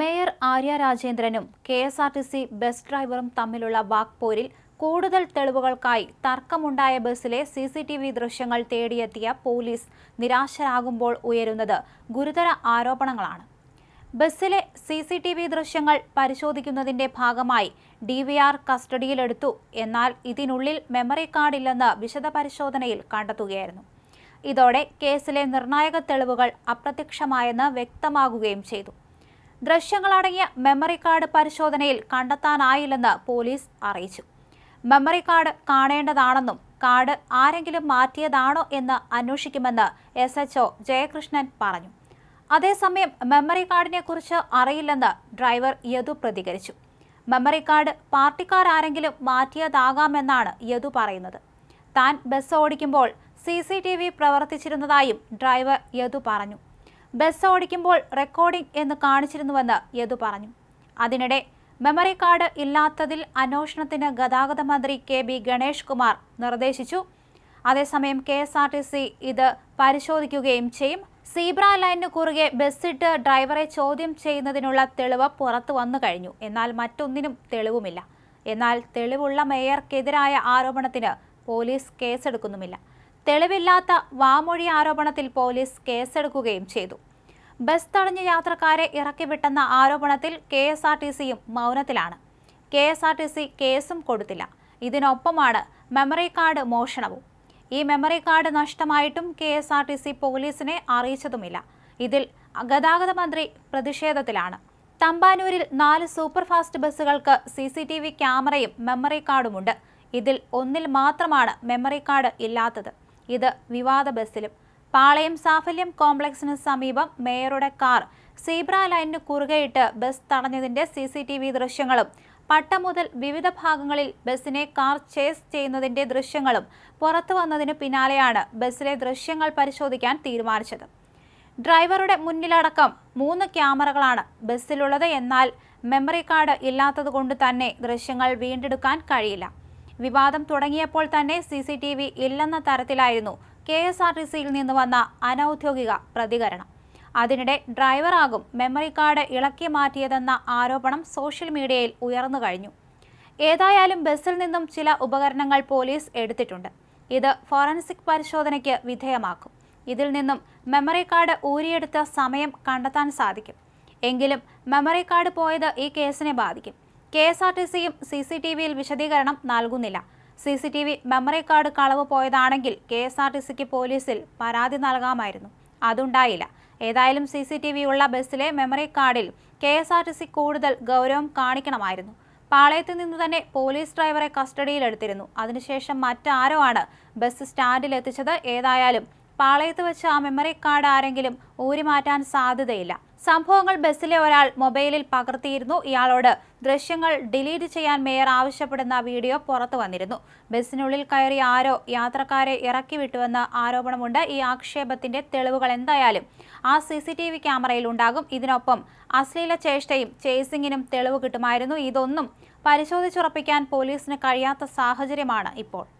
Mayor Arya രാജേന്ദ്രനും K S R T C bus ഡ്രൈവറും തമ്മിലുള്ള വാക്പോരിൽ കൂടുതൽ തെളിവുകൾക്കായി തർക്കമുണ്ടായ ബസ്സിലെ സി സി ടി വി ദൃശ്യങ്ങൾ തേടിയെത്തിയ പോലീസ് നിരാശരാകുമ്പോൾ ഉയരുന്നത് ഗുരുതര ആരോപണങ്ങളാണ്. ബസ്സിലെ സി സി ടി വി ദൃശ്യങ്ങൾ പരിശോധിക്കുന്നതിന്റെ ഭാഗമായി ഡി വി ആർ കസ്റ്റഡിയിലെടുത്തു. എന്നാൽ ഇതിനുള്ളിൽ മെമ്മറി കാർഡില്ലെന്ന് വിശദ പരിശോധനയിൽ കണ്ടെത്തുകയായിരുന്നു. ഇതോടെ കേസിലെ നിർണായക തെളിവുകൾ അപ്രത്യക്ഷമായെന്ന് വ്യക്തമാകുകയും ചെയ്തു. ദൃശ്യങ്ങളടങ്ങിയ മെമ്മറി കാർഡ് പരിശോധനയിൽ കണ്ടെത്താനായില്ലെന്ന് പോലീസ് അറിയിച്ചു. മെമ്മറി കാർഡ് കാണേണ്ടതാണെന്നും കാർഡ് ആരെങ്കിലും മാറ്റിയതാണോ എന്ന് അന്വേഷിക്കുമെന്ന് എസ് എച്ച് ജയകൃഷ്ണൻ പറഞ്ഞു. അതേസമയം മെമ്മറി കാർഡിനെ കുറിച്ച് അറിയില്ലെന്ന് ഡ്രൈവർ യദു പ്രതികരിച്ചു. മെമ്മറി കാർഡ് പാർട്ടിക്കാർ ആരെങ്കിലും മാറ്റിയതാകാമെന്നാണ് യദു പറയുന്നത്. താൻ ബസ് ഓടിക്കുമ്പോൾ സി സി ടി വി പ്രവർത്തിച്ചിരുന്നതായും ഡ്രൈവർ യദു പറഞ്ഞു. ബസ് ഓടിക്കുമ്പോൾ റെക്കോർഡിംഗ് എന്ന് കാണിച്ചിരുന്നുവെന്ന് യദു പറഞ്ഞു. അതിനിടെ മെമ്മറി കാർഡ് ഇല്ലാത്തതിൽ അന്വേഷണത്തിന് ഗതാഗത മന്ത്രി കെ ബി ഗണേഷ് കുമാർ നിർദ്ദേശിച്ചു. അതേസമയം K S R T C ഇത് പരിശോധിക്കുകയും ചെയ്യും. സീബ്ര ലൈനിന് കുറുകെ ബസ്സിട്ട് ഡ്രൈവറെ ചോദ്യം ചെയ്യുന്നതിനുള്ള തെളിവ് പുറത്തു വന്നു കഴിഞ്ഞു. എന്നാൽ മറ്റൊന്നിനും തെളിവുമില്ല. എന്നാൽ തെളിവുള്ള മേയർക്കെതിരായ ആരോപണത്തിന് പോലീസ് കേസെടുക്കുന്നുമില്ല. തെളിവില്ലാത്ത വാമൊഴി ആരോപണത്തിൽ പോലീസ് കേസെടുക്കുകയും ചെയ്തു. ബസ് തടഞ്ഞ യാത്രക്കാരെ ഇറക്കിവിട്ടെന്ന ആരോപണത്തിൽ കെ എസ് ആർ ടി സിയും മൗനത്തിലാണ്. K S R T C കേസും കൊടുത്തില്ല. ഇതിനൊപ്പമാണ് മെമ്മറി കാർഡ് മോഷണവും. ഈ memory card നഷ്ടമായിട്ടും K S R T C പോലീസിനെ അറിയിച്ചതുമില്ല. ഇതിൽ ഗതാഗത മന്ത്രി പ്രതിഷേധത്തിലാണ്. തമ്പാനൂരിൽ നാല് സൂപ്പർ ഫാസ്റ്റ് ബസ്സുകൾക്ക് സി സി ടി വി ക്യാമറയും മെമ്മറി കാർഡുമുണ്ട്. ഇതിൽ ഒന്നിൽ മാത്രമാണ് മെമ്മറി കാർഡ് ഇല്ലാത്തത്. ഇത് വിവാദ ബസ്സിലും. പാളയം സാഫല്യം കോംപ്ലക്സിന് സമീപം മേയറുടെ കാർ സീബ്ര ലൈനിന് കുറുകെയിട്ട് ബസ് തടഞ്ഞതിന്റെ സി സി ടി വി ദൃശ്യങ്ങളും പട്ട മുതൽ വിവിധ ഭാഗങ്ങളിൽ ബസ്സിനെ കാർ ചേസ് ചെയ്യുന്നതിന്റെ ദൃശ്യങ്ങളും പുറത്തു വന്നതിന് പിന്നാലെയാണ് ബസ്സിലെ ദൃശ്യങ്ങൾ പരിശോധിക്കാൻ തീരുമാനിച്ചത്. ഡ്രൈവറുടെ മുന്നിലടക്കം മൂന്ന് ക്യാമറകളാണ് ബസ്സിലുള്ളത് എന്നാൽ മെമ്മറി കാർഡ് ഇല്ലാത്തതുകൊണ്ട് തന്നെ ദൃശ്യങ്ങൾ വീണ്ടെടുക്കാൻ കഴിയില്ല. വിവാദം തുടങ്ങിയപ്പോൾ തന്നെ സി സി ടി വി ഇല്ലെന്ന തരത്തിലായിരുന്നു കെ എസ് ആർ ടി സിയിൽ നിന്ന് വന്ന അനൌദ്യോഗിക പ്രതികരണം. അതിനിടെ ഡ്രൈവറാകും മെമ്മറി കാർഡ് ഇളക്കി മാറ്റിയതെന്ന ആരോപണം സോഷ്യൽ മീഡിയയിൽ ഉയർന്നു കഴിഞ്ഞു. ഏതായാലും ബസ്സിൽ നിന്നും ചില ഉപകരണങ്ങൾ പോലീസ് എടുത്തിട്ടുണ്ട്. ഇത് ഫോറൻസിക് പരിശോധനയ്ക്ക് വിധേയമാക്കും. ഇതിൽ നിന്നും മെമ്മറി കാർഡ് ഊരിയെടുത്ത സമയം കണ്ടെത്താൻ സാധിക്കും. എങ്കിലും മെമ്മറി കാർഡ് പോയത് ഈ കേസിനെ ബാധിക്കും. കെ എസ് ആർ ടി സിയും സി സി ടി വിയിൽ വിശദീകരണം നൽകുന്നില്ല. C C T V memory card കളവ് പോയതാണെങ്കിൽ കെ എസ് ആർ ടി സിക്ക് പോലീസിൽ പരാതി നൽകാമായിരുന്നു. അതുണ്ടായില്ല. ഏതായാലും സി സി ടി വി ഉള്ള ബസ്സിലെ മെമ്മറി കാർഡിൽ K S R T C കൂടുതൽ ഗൗരവം കാണിക്കണമായിരുന്നു. പാളയത്ത് നിന്ന് തന്നെ പോലീസ് ഡ്രൈവറെ കസ്റ്റഡിയിലെടുത്തിരുന്നു. അതിനുശേഷം മറ്റാരോ ആണ് ബസ് സ്റ്റാൻഡിൽ എത്തിച്ചത് ഏതായാലും പാളയത്ത് വെച്ച് ആ മെമ്മറി കാർഡ് ആരെങ്കിലും ഊരിമാറ്റാൻ സാധ്യതയില്ല. സംഭവങ്ങൾ ബസ്സിലെ ഒരാൾ മൊബൈലിൽ പകർത്തിയിരുന്നു. ഇയാളോട് ദൃശ്യങ്ങൾ ഡിലീറ്റ് ചെയ്യാൻ മേയർ ആവശ്യപ്പെടുന്ന വീഡിയോ പുറത്തു വന്നിരുന്നു. ബസ്സിനുള്ളിൽ കയറി ആരോ യാത്രക്കാരെ ഇറക്കി വിട്ടുവെന്ന ആരോപണമുണ്ട്. ഈ ആക്ഷേപത്തിന്റെ തെളിവുകൾ എന്തായാലും ആ സി സി ടി വി ക്യാമറയിൽ ഉണ്ടാകും. ഇതിനൊപ്പം അശ്ലീല ചേഷ്ടയും ചേസിങ്ങിനും തെളിവ് കിട്ടുമായിരുന്നു. ഇതൊന്നും പരിശോധിച്ചുറപ്പിക്കാൻ പോലീസിന് കഴിയാത്ത സാഹചര്യമാണ് ഇപ്പോൾ.